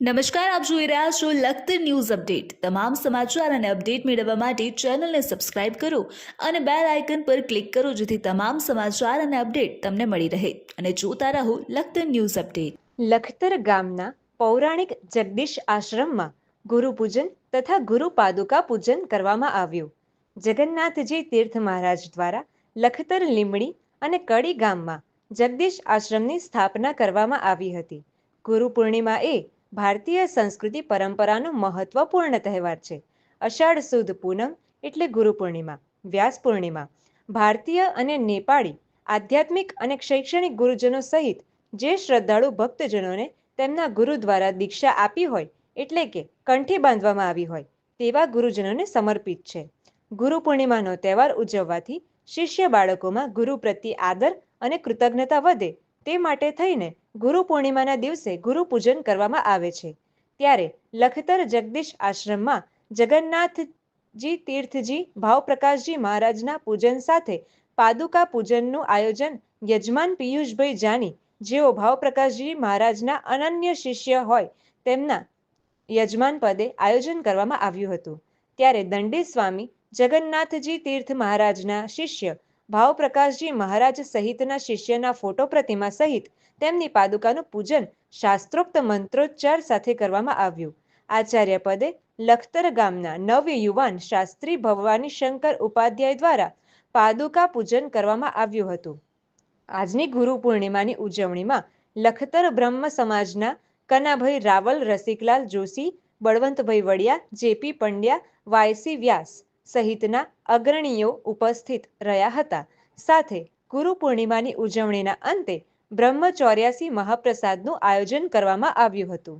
નમસ્કાર, આપ જોઈ રહ્યા છો લખત ન્યૂઝ અપડેટ. તમામ સમાચાર અને અપડેટ મેળવવા માટે ચેનલને સબસ્ક્રાઇબ કરો અને બેલ આઇકન પર ક્લિક કરો જેથી તમામ સમાચાર અને અપડેટ તમને મળી રહે. અને જોતા રહો લખત ન્યૂઝ અપડેટ. લખતર ગામના પૌરાણિક જગદીશ આશ્રમમાં ગુરુપૂજન તથા ગુરુ પાદુકા પૂજન કરવામાં આવ્યું. જગન્નાથજી તીર્થ મહારાજ દ્વારા લખતર લીમડી અને કડી ગામમાં જગદીશ આશ્રમની સ્થાપના કરવામાં આવી હતી. ગુરુ પૂર્ણિમા એ ભારતીય સંસ્કૃતિ પરંપરાનો મહત્વપૂર્ણ તહેવાર છે. અષાઢ સુદ પૂનમ એટલે ગુરુ પૂર્ણિમા, વ્યાસ પૂર્ણિમા. ભારતીય અને નેપાળી આધ્યાત્મિક અને શૈક્ષણિક ગુરુજનો સહિત જે શ્રદ્ધાળુ ભક્તજનોને તેમના ગુરુ દ્વારા દીક્ષા આપી હોય એટલે કે કંઠી બાંધવામાં આવી હોય તેવા ગુરુજનોને સમર્પિત છે. ગુરુ પૂર્ણિમાનો તહેવાર ઉજવવાથી શિષ્ય બાળકોમાં ગુરુ પ્રત્યે આદર અને કૃતજ્ઞતા વધે તે માટે થઈને ગુરુ પૂર્ણિમાના દિવસે ગુરુ પૂજન કરવામાં આવે છે. ત્યારે લખતર જગદીશ આશ્રમમાં જગન્નાથજી તીર્થજી ભાવપ્રકાશજી મહારાજના પૂજન સાથે પાદુકા પૂજનનું આયોજન યજમાન પિયુષભાઈ જાની, જેઓ ભાવપ્રકાશજી મહારાજના અનન્ય શિષ્ય હોય, તેમના યજમાન પદે આયોજન કરવામાં આવ્યું હતું. ત્યારે દંડી સ્વામી જગન્નાથજી તીર્થ મહારાજના શિષ્ય ભાવપ્રકાશજી મહારાજ સહિતના શિષ્યના ફોટો પ્રતિમા સહિત તેમની પાદુકાનું પૂજન શાસ્ત્રોક્ત મંત્રોચ્ચાર સાથે કરવામાં આવ્યું. આચાર્ય પદે લખતર ગામના નવ યુવાન શાસ્ત્રી ભવાની શંકર ઉપાધ્યાય દ્વારા પાદુકા પૂજન કરવામાં આવ્યું હતું. આજની ગુરુ પૂર્ણિમાની ઉજવણીમાં લખતર બ્રહ્મ સમાજના કનાભાઈ રાવલ રસિકલાલ જોશી, બળવંતભાઈ વડિયા જેપી પંડ્યા વાયસી વ્યાસ સહિતના અગ્રણીઓ ઉપસ્થિત રહ્યા હતા. સાથે ગુરુ પૂર્ણિમાની ઉજવણીના અંતે બ્રહ્મ ચોર્યાસી મહાપ્રસાદનું આયોજન કરવામાં આવ્યું હતું.